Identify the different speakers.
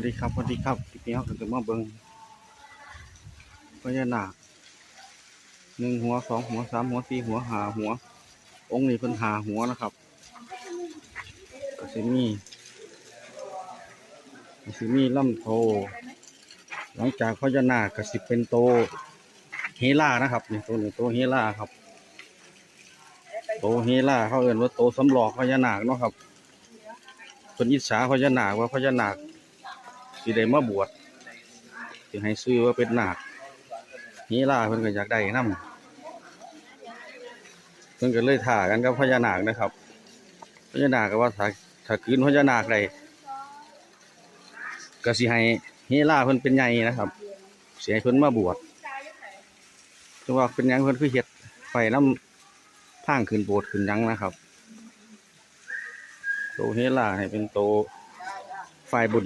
Speaker 1: วัสดีครับสวัสดีครับคลิปนี้เราจะมาเบิ่งพญานาคหนึ่งหัวสองหัวสามหัวสี่หัวห้าหัว องค์นี้เพิ่นหาหัวนะครับกสิมีกสิมีล่ำโตหลังจากพญานาคกสิเป็นโตเฮล่านะครับนี่ตัวนี้โตเฮล่าครับ โตเฮล่าเขาเอ่นว่าโตสำหลอกพญานาคเนาะครับเพิ่นอิจฉาพญานาคว่าพญานาค สิได้มาบวชสิให้ซื้อว่าเป็นนาคเฮล่าเพิ่นก็อยากได้นำเพิ่นก็เลยถ่ากันกับพญานาคนะครับ พญานาคก็ว่าถ้าถ้าคืนพญานาคได้ก็สิให้เฮล่าเพิ่นเป็นใหญ่นะครับเสิให้เพิ่นมาบวชแต่ว่าเป็นยังเพิ่นคือเฮ็ดไฟน้ำทางขึ้นโบสถ์ขึ้นยังนะครับโตเฮล่าให้เป็นโตไฟบุญ